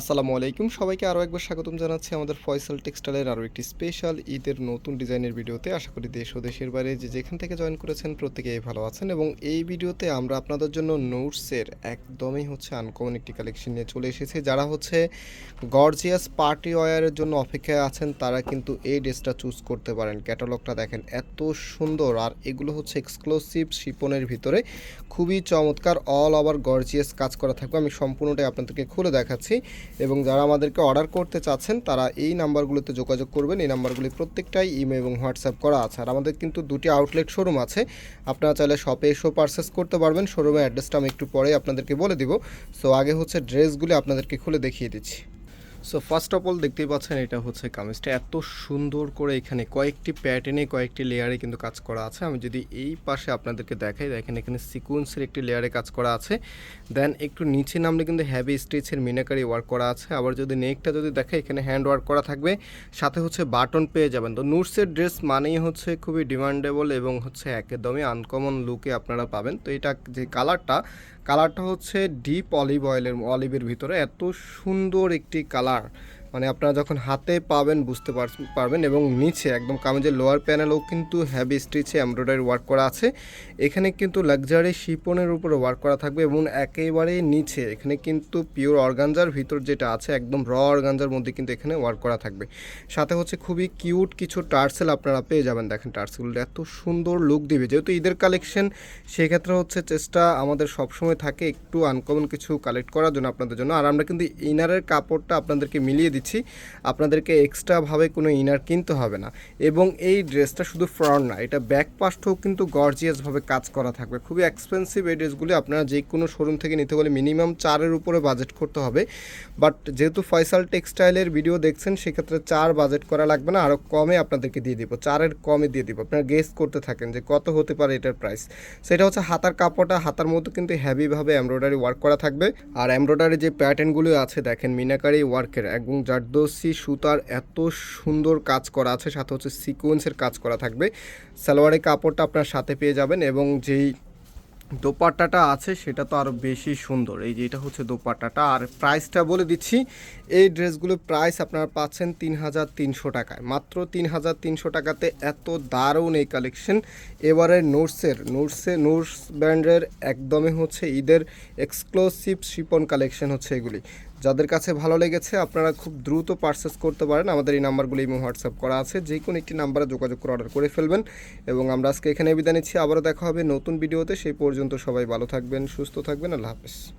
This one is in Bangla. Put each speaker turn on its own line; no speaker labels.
আসসালামু আলাইকুম। সবাইকে আরও একবার স্বাগতম জানাচ্ছি আমাদের ফয়সাল টেক্সটাইলের আরও একটি স্পেশাল ঈদের নতুন ডিজাইনের ভিডিওতে। আশা করি দেশ ও দেশের বাইরে যে যেখান থেকে জয়েন করেছেন প্রত্যেকেই ভালো আছেন এবং এই ভিডিওতে আমরা আপনাদের জন্য নোটসের একদমই হচ্ছে আনকমন একটি কালেকশন নিয়ে চলে এসেছি। যারা হচ্ছে গর্জিয়াস পার্টি ওয়ারের জন্য অপেক্ষায় আছেন, তারা কিন্তু এই ড্রেসটা চুজ করতে পারেন। ক্যাটালগটা দেখেন এত সুন্দর আর এগুলো হচ্ছে এক্সক্লুসিভ শিপনের ভিতরে। খুবই চমৎকার অল ওভার গর্জিয়াস কাজ করা থাকবে। আমি সম্পূর্ণটাই আপনাদেরকে খুলে দেখাচ্ছি। এবং যারা আমাদেরকে অর্ডার করতে চাচ্ছেন, তারা এই নাম্বারগুলোতে যোগাযোগ করবেন। এই নাম্বারগুলি প্রত্যেকটাই ইমেল এবং হোয়াটসঅ্যাপ করা আছে। আর আমাদের কিন্তু দুটি আউটলেট শোরুম আছে। আপনারা চাইলে শপে এসেও পারচেস করতে পারবেন। শোরুমের অ্যাড্রেসটা আমি একটু পরে আপনাদেরকে বলে দিব। সো, আগে হচ্ছে ড্রেসগুলি আপনাদেরকে খুলে দেখিয়ে দিচ্ছি। সো ফার্স্ট অফ অল দেখতেই পাচ্ছেন, এটা হচ্ছে কামিজটা। এত সুন্দর করে এখানে কয়েকটি প্যাটার্নে কয়েকটি লেয়ারে কিন্তু কাজ করা আছে। আমি যদি এই পাশে আপনাদেরকে দেখাই, দেখেন এখানে সিকুয়েন্সের একটি লেয়ারে কাজ করা আছে। দেন একটু নিচে নামলে কিন্তু হ্যাভি স্টিচের মিনাকারি ওয়ার্ক করা আছে। আবার যদি নেকটা যদি দেখে এখানে হ্যান্ড ওয়ার্ক করা থাকবে। সাথে হচ্ছে বাটন পেয়ে যাবেন। তো নুটসের ড্রেস মানেই হচ্ছে খুবই ডিমান্ডেবল এবং হচ্ছে একদমই আনকমন লুকে আপনারা পাবেন। তো, এটা যে কালারটা কালারটা হচ্ছে ডিপ অলিভ অয়েলের অলিভের ভিতরে। এত সুন্দর একটি কালার ล่าง মানে আপনারা যখন হাতে পাবেন বুঝতে পার- পারবেন এবং নিচে একদম কামিজের লোয়ার প্যানেলও কিন্তু হ্যাভি স্টিচে এমব্রয়ডারি ওয়ার্ক করা আছে। এখানে কিন্তু লাক্সারি শিপনের উপরে ওয়ার্ক করা থাকবে এবং একেবারে নিচে এখানে কিন্তু পিওর অর্গানজার ভিতর যেটা আছে একদম র অর্গানজার মধ্যে কিন্তু এখানে ওয়ার্ক করা থাকবে। সাথে হচ্ছে খুবই কিউট কিছু টার্সেল আপনারা পেয়ে যাবেন। দেখেন টার্সেলগুলো এত সুন্দর লুক দিবে। যেহেতু ঈদের কালেকশন সেক্ষেত্রে হচ্ছে চেষ্টা আমাদের সবসময় থাকে একটু আনকমন কিছু কালেক্ট করার জন্য আপনাদের জন্য। আর আমরা কিন্তু ইনারের কাপড়টা আপনাদেরকে মিলিয়ে দিচ্ছি। আপনাদেরকে এক্সট্রাভাবে কোনো ইনার কিনতে হবে না। এবং এই ড্রেসটা শুধু ফ্রন্ট না, এটা ব্যাক পাশটাও কিন্তু গর্জিয়াসভাবে কাজ করা থাকবে। খুবই এক্সপেন্সিভ এই ড্রেসগুলি আপনারা যে কোনো শোরুম থেকে নিতে গেলে মিনিমাম চারের উপরে বাজেট করতে হবে। বাট যেহেতু ফয়সাল টেক্সটাইলের ভিডিও দেখছেন, সেক্ষেত্রে চার বাজেট করা লাগবে না আরও কমে আপনাদেরকে দিয়ে দিব। চারের কমে দিয়ে দিব। আপনারা গেস করতে থাকেন যে কত হতে পারে এটার প্রাইস সেটা হচ্ছে হাতার কাপড়টা, হাতার মধ্যে কিন্তু হ্যাভিভাবে এমব্রয়ডারি ওয়ার্ক করা থাকবে। আর এমব্রয়ডারি যে প্যাটার্নগুলো আছে, দেখেন, মিনাকারি ওয়ার্কের এবং জারদোসি সুতার এত সুন্দর কাজ করা আছে, সাথে হচ্ছে সিকোয়েন্সের কাজ করা থাকবে। সালোয়ারের কাপড়টা আপনার সাথে পেয়ে যাবেন এবং যেই দোপাট্টাটা আছে, সেটা তো আরও বেশি সুন্দর। এই যে এটা হচ্ছে দোপাট্টাটা। আর প্রাইসটা বলে দিচ্ছি, এই ড্রেসগুলোর প্রাইস আপনারা পাচ্ছেন তিন হাজার তিনশো টাকায়। মাত্র তিন হাজার তিনশো টাকাতে এত দারুণ এই কালেকশন। এবারে নোটসের, নোটসে, নোটস ব্র্যান্ডের একদমই হচ্ছে ঈদের এক্সক্লুসিভ শিপন কালেকশন হচ্ছে এগুলি। যাদের কাছে ভালো লেগেছে, আপনারা খুব দ্রুত পারচেস করতে পারেন। আমাদের এই নাম্বারগুলো এবং হোয়াটসঅ্যাপ করা আছে। যে কোনো একটি নাম্বারে যোগাযোগ করে অর্ডার করে ফেলবেন। এবং আমরা আজকে এখানে বিদায় নিচ্ছি। আবারও দেখা হবে নতুন ভিডিওতে সেই পর্যন্ত সবাই ভালো থাকবেন, সুস্থ থাকবেন। আল্লাহ হাফেজ।